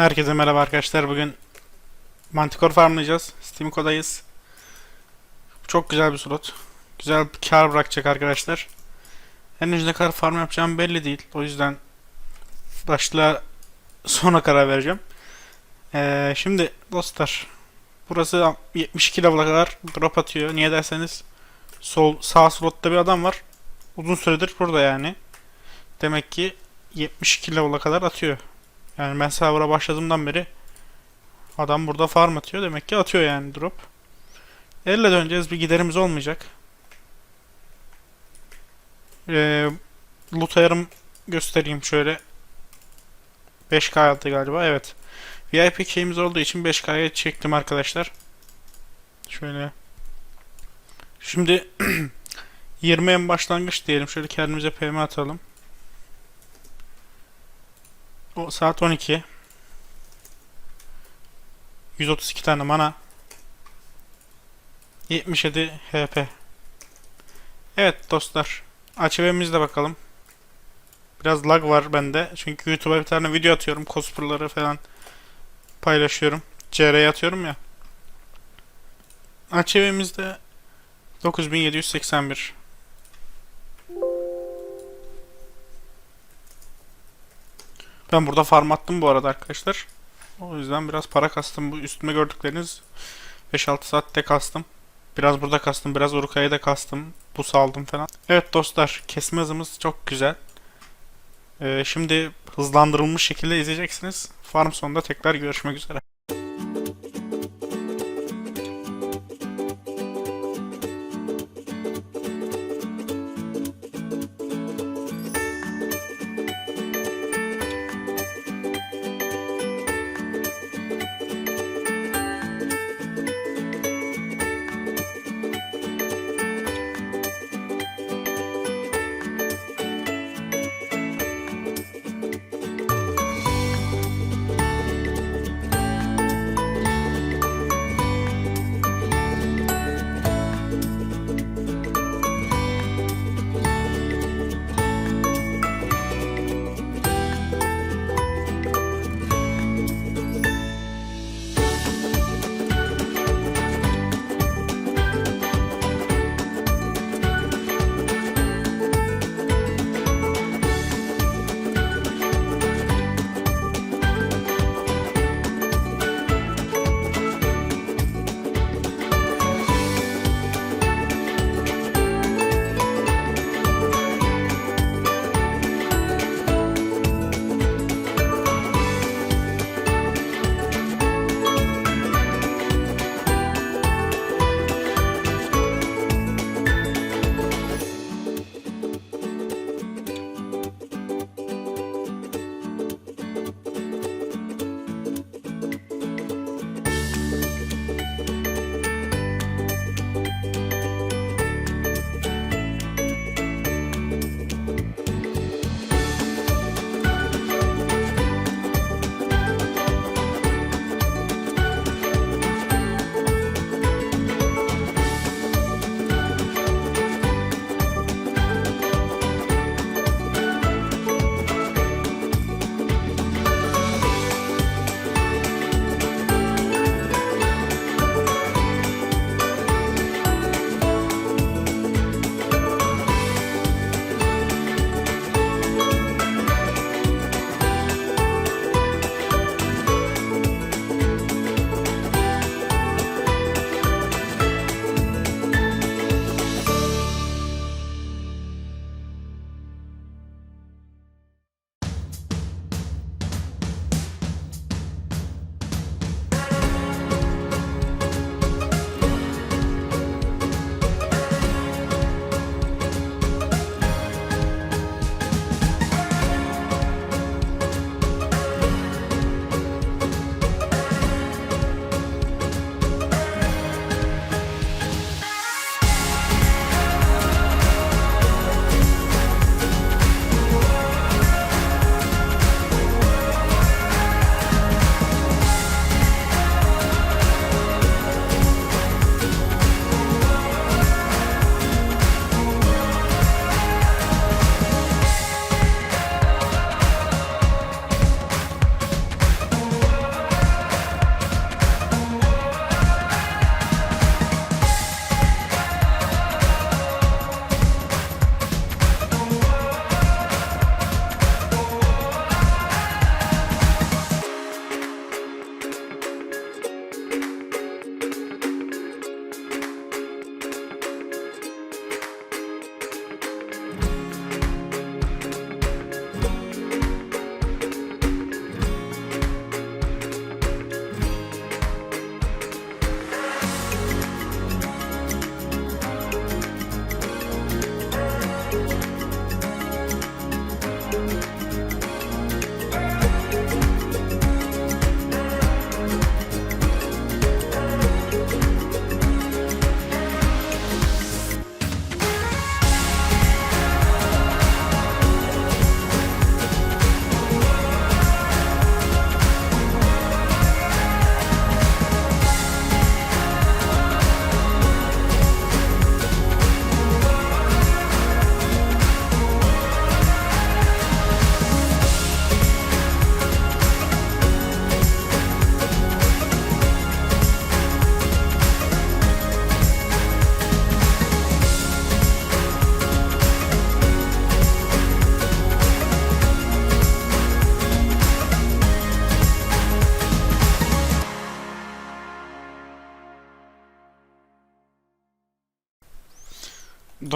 Herkese merhaba arkadaşlar. Bugün Manticore farmlayacağız. Steamco'dayız. Çok güzel bir slot. Güzel bir kar bırakacak arkadaşlar. Henüz ne kadar farm yapacağım belli değil. O yüzden başla sonra karar vereceğim. Ee, şimdi dostlar burası 72 level'a kadar drop atıyor. Niye derseniz sol sağ slotta bir adam var. Uzun süredir burada yani. Demek ki 72 level'a kadar atıyor. Yani ben server'a başladığımdan beri adam burada farm atıyor. Demek ki atıyor yani drop. Elle döneceğiz. Bir giderimiz olmayacak. Ee, loot ayarım göstereyim şöyle. 5K aldı galiba. Evet. VIP key'imiz olduğu için 5K'ya çektim arkadaşlar. Şöyle. Şimdi 20 en başlangıç diyelim. Şöyle kendimize PM atalım. O saat 12. 132 tane mana. 77 HP. Evet dostlar. AÇV'mizde bakalım. Biraz lag var bende. Çünkü YouTube'a bir tane video atıyorum. Cosplay'ları falan paylaşıyorum. CR'ye atıyorum ya. AÇV'mizde 9781. Ben burada farm attım bu arada arkadaşlar. O yüzden biraz para kastım. Bu üstüme gördükleriniz 5-6 saatte kastım. Biraz burada kastım, biraz Urukay'da da kastım. Bu saldım falan. Evet dostlar, kesme hızımız çok güzel. Ee, şimdi hızlandırılmış şekilde izleyeceksiniz. Farm sonunda tekrar görüşmek üzere.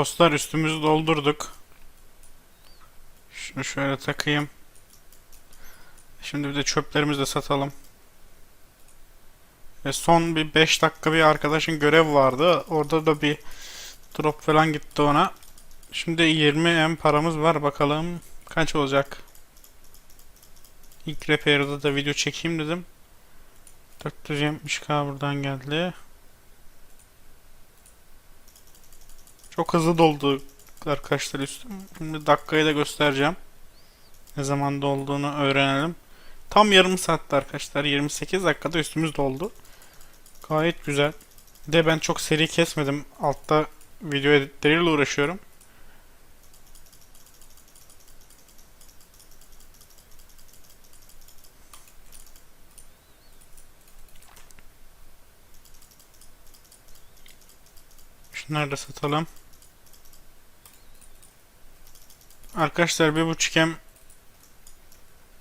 Dostlar üstümüzü doldurduk. Şunu şöyle takayım. Şimdi bir de çöplerimizi de satalım. Ve son bir 5 dakika bir arkadaşın görev vardı. Orada da bir drop falan gitti ona. Şimdi 20 M paramız var bakalım kaç olacak. İlk repair'da da video çekeyim dedim. 470k buradan geldi. Çok hızlı doldu arkadaşlar üstüm. Şimdi dakikayı da göstereceğim. Ne zaman dolduğunu öğrenelim. Tam yarım saatte arkadaşlar. 28 dakikada üstümüz doldu. Gayet güzel. Bir de ben çok seri kesmedim. Altta video editleriyle uğraşıyorum. Şunları da satalım. Arkadaşlar bir buçuk em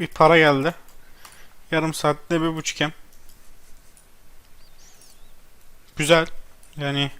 bir para geldi. Yarım saatte bir buçuk em. Güzel. Yani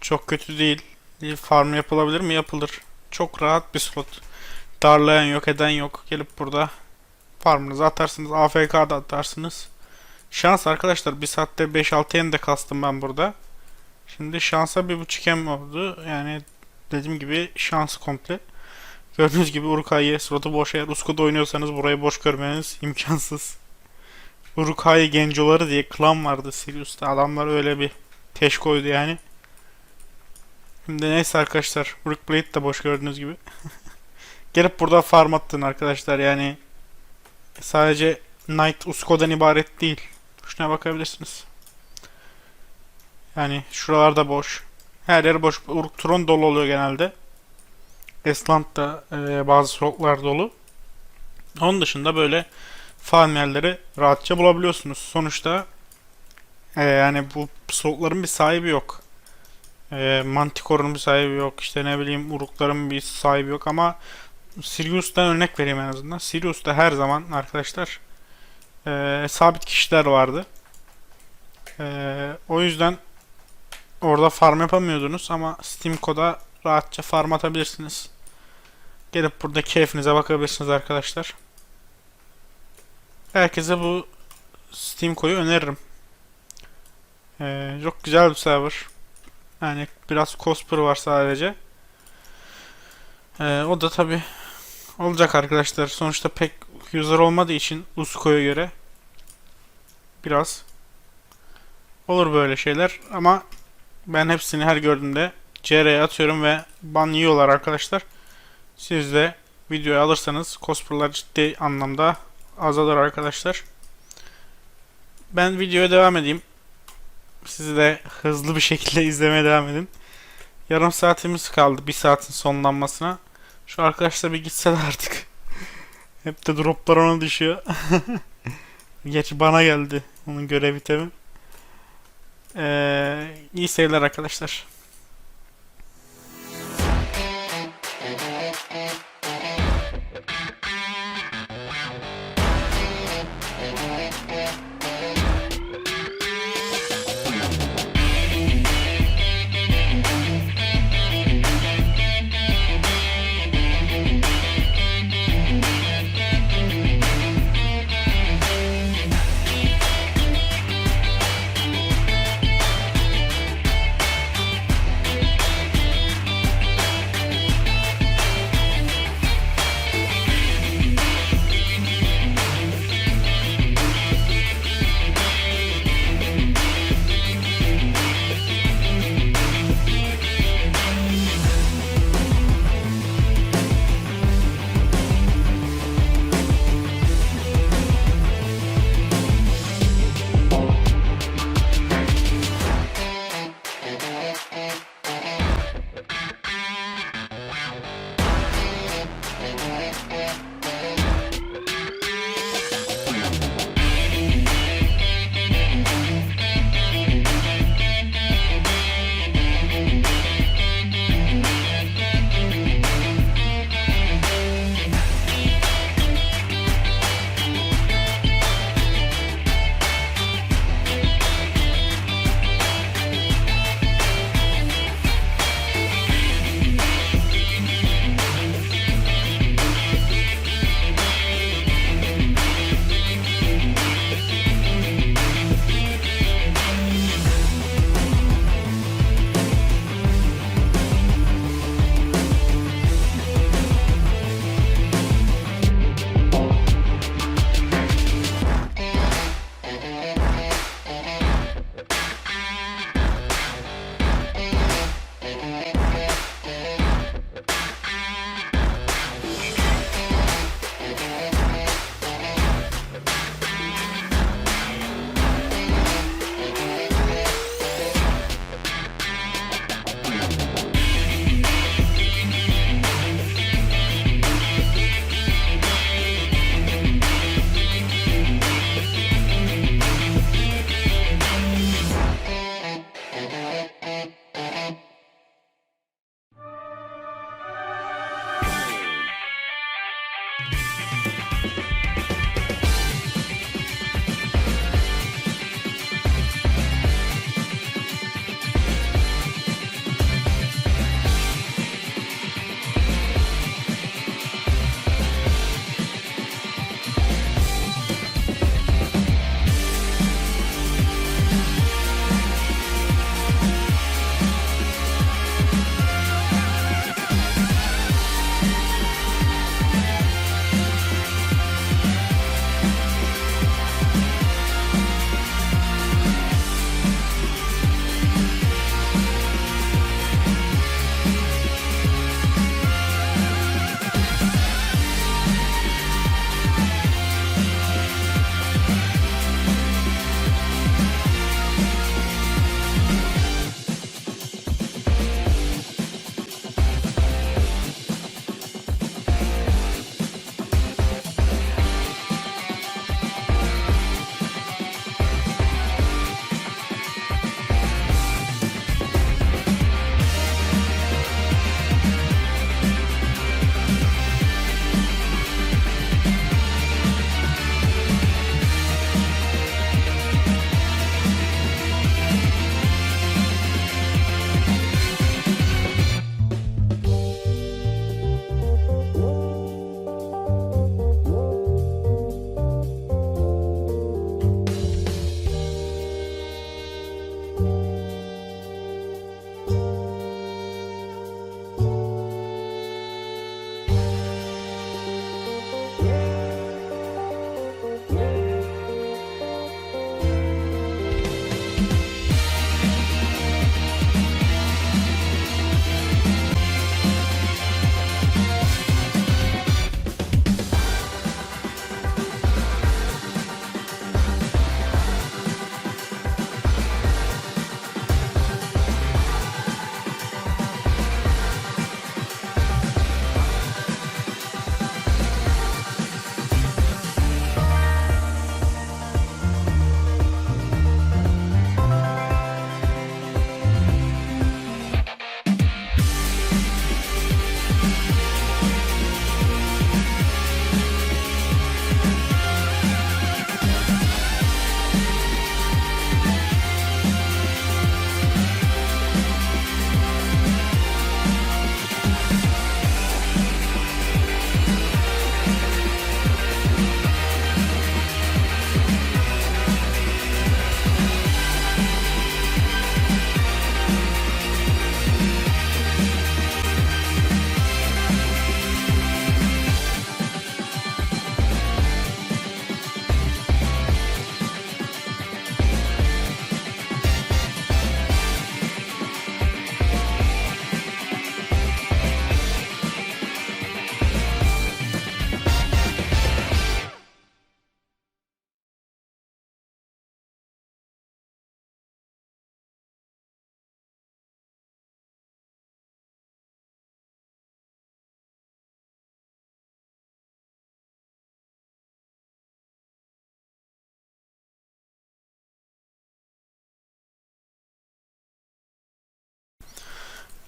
çok kötü değil. Bir farm yapılabilir mi? Yapılır. Çok rahat bir slot. Darlayan yok, eden yok. Gelip burada farmınızı atarsınız. AFK'da atarsınız. Şans arkadaşlar. Bir saatte 5-6 yen de kastım ben burada. Şimdi şansa bir buçuk em oldu. Yani dediğim gibi şans komple. Gördüğünüz gibi Urukai'ye slotu boş eğer Usko'da oynuyorsanız burayı boş görmeniz imkansız. Urukai gencoları diye klan vardı Sirius'ta. Adamlar öyle bir teş koydu yani. Şimdi neyse arkadaşlar. Urukblade de boş gördüğünüz gibi. Gelip burada farm attın arkadaşlar yani. Sadece Knight Usko'dan ibaret değil. Şuna bakabilirsiniz. Yani şuralarda boş. Her yer boş. Uruk Tron dolu oluyor genelde. Estland'da e, bazı slotlar dolu. Onun dışında böyle farm yerleri rahatça bulabiliyorsunuz. Sonuçta e, yani bu slotların bir sahibi yok. E, Manticore'un bir sahibi yok. İşte ne bileyim Uruk'ların bir sahibi yok ama Sirius'tan örnek vereyim en azından. Sirius'ta her zaman arkadaşlar e, sabit kişiler vardı. E, o yüzden orada farm yapamıyordunuz ama Steam Code'a rahatça farm atabilirsiniz. Gelip burada keyfinize bakabilirsiniz arkadaşlar. Herkese bu Steam koyu öneririm. Ee, çok güzel bir server. Yani biraz cosper var sadece. Ee, o da tabi olacak arkadaşlar. Sonuçta pek user olmadığı için Usko'ya göre biraz olur böyle şeyler ama ben hepsini her gördüğümde CR'ye atıyorum ve ban yiyorlar arkadaşlar. Siz de videoyu alırsanız cosplay'lar ciddi anlamda azalır arkadaşlar. Ben videoya devam edeyim. Siz de hızlı bir şekilde izlemeye devam edin. Yarım saatimiz kaldı bir saatin sonlanmasına. Şu arkadaşlar bir gitseler artık. Hep de droplar ona düşüyor. Geç bana geldi onun görev itemi. Ee, iyi seyirler arkadaşlar.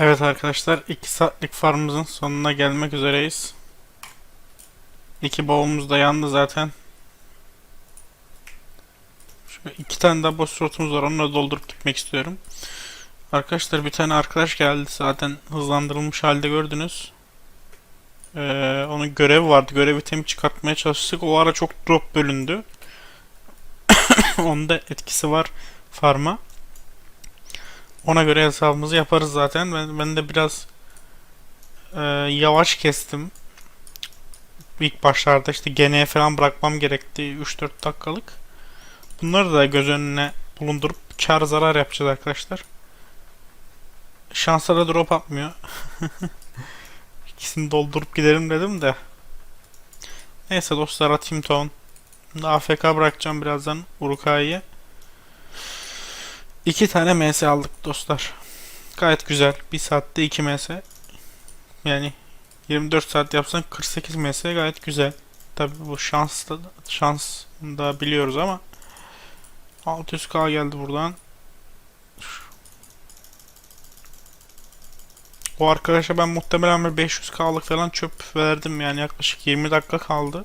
Evet arkadaşlar 2 saatlik farmımızın sonuna gelmek üzereyiz. İki bavulumuz da yandı zaten. Şöyle iki tane daha boş slotumuz var onları doldurup gitmek istiyorum. Arkadaşlar bir tane arkadaş geldi zaten hızlandırılmış halde gördünüz. Ee, onun görevi vardı. Görev itemi çıkartmaya çalıştık. O ara çok drop bölündü. Onda etkisi var farma. Ona göre hesabımızı yaparız zaten. Ben, ben de biraz e, yavaş kestim. İlk başlarda işte geneye falan bırakmam gerekti 3-4 dakikalık. Bunları da göz önüne bulundurup kar zarar yapacağız arkadaşlar. Şanslara drop atmıyor. İkisini doldurup gidelim dedim de. Neyse dostlar atayım ton. AFK bırakacağım birazdan Urukai'ye. İki tane MS aldık dostlar. Gayet güzel. Bir saatte 2 MS. Yani 24 saat yapsan 48 MS gayet güzel. Tabi bu şans da, şans da biliyoruz ama 600k geldi buradan. O arkadaşa ben muhtemelen bir 500k'lık falan çöp verdim yani yaklaşık 20 dakika kaldı.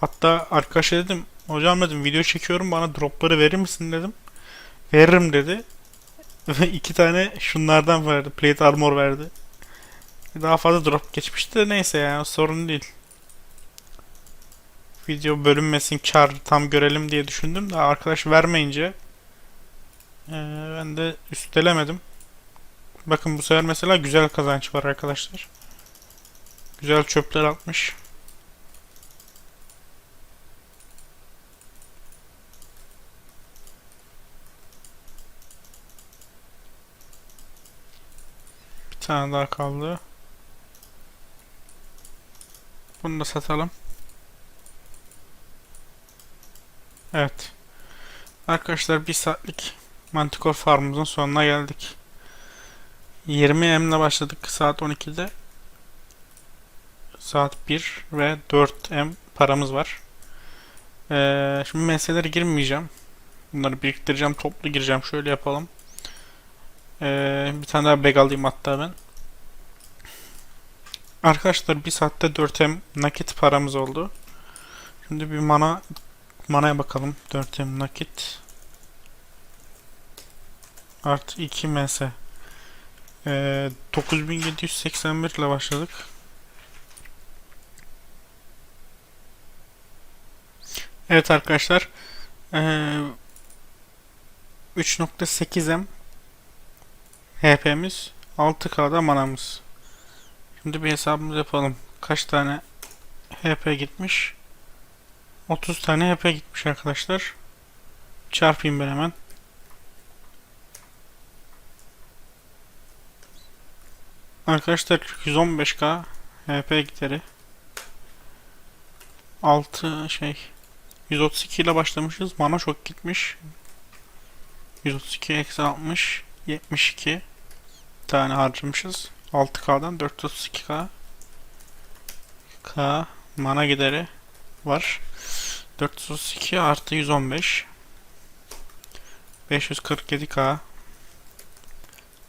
Hatta arkadaşa dedim hocam dedim video çekiyorum bana dropları verir misin dedim. Veririm dedi. Ve iki tane şunlardan verdi. Plate armor verdi. Daha fazla drop geçmişti de neyse yani sorun değil. Video bölünmesin kar tam görelim diye düşündüm de arkadaş vermeyince ee, ben de üstelemedim. Bakın bu sefer mesela güzel kazanç var arkadaşlar. Güzel çöpler atmış. Tane daha kaldı. Bunu da satalım. Evet. Arkadaşlar bir saatlik Manticore Farm'ımızın sonuna geldik. 20 M ile başladık saat 12'de. Saat 1 ve 4 M paramız var. Ee, şimdi meselelere girmeyeceğim. Bunları biriktireceğim, toplu gireceğim. Şöyle yapalım. Ee, bir tane daha bag alayım hatta ben. Arkadaşlar bir saatte 4M nakit paramız oldu. Şimdi bir mana manaya bakalım. 4M nakit artı 2 ms. Ee, 9781 ile başladık. Evet arkadaşlar. Ee, 3.8M HP'miz 6K'da manamız. Şimdi bir hesabımız yapalım. Kaç tane HP gitmiş? 30 tane HP gitmiş arkadaşlar. Çarpayım ben hemen. Arkadaşlar 115k HP gideri. 6 şey 132 ile başlamışız. Mana çok gitmiş. 132 eksi 60 72 tane harcamışız. 6K'dan 432K K mana gideri var. 432 artı 115 547K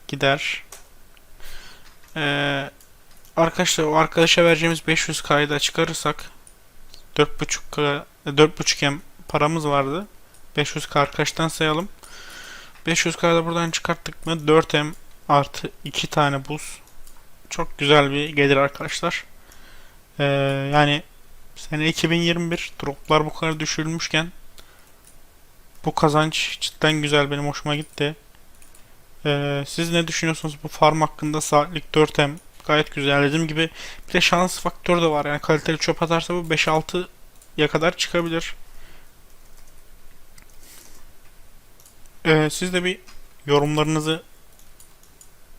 gider. Ee, arkadaşlar o arkadaşa vereceğimiz 500K'yı da çıkarırsak 4.5K 4.5M paramız vardı. 500K arkadaştan sayalım. 500K'da buradan çıkarttık mı 4M artı 2 tane buz. Çok güzel bir gelir arkadaşlar. Ee, yani sene 2021 droplar bu kadar düşürülmüşken bu kazanç cidden güzel benim hoşuma gitti. Ee, siz ne düşünüyorsunuz bu farm hakkında saatlik 4M gayet güzel dediğim gibi bir de şans faktörü de var yani kaliteli çöp atarsa bu 5-6'ya kadar çıkabilir. Ee, siz de bir yorumlarınızı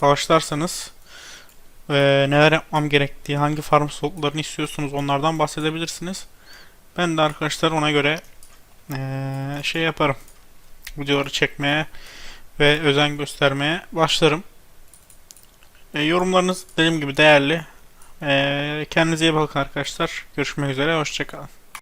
bağışlarsanız ve neler yapmam gerektiği, hangi farm slotlarını istiyorsunuz onlardan bahsedebilirsiniz. Ben de arkadaşlar ona göre ee, şey yaparım. Videoları çekmeye ve özen göstermeye başlarım. E, yorumlarınız dediğim gibi değerli. E, kendinize iyi bakın arkadaşlar. Görüşmek üzere. Hoşçakalın.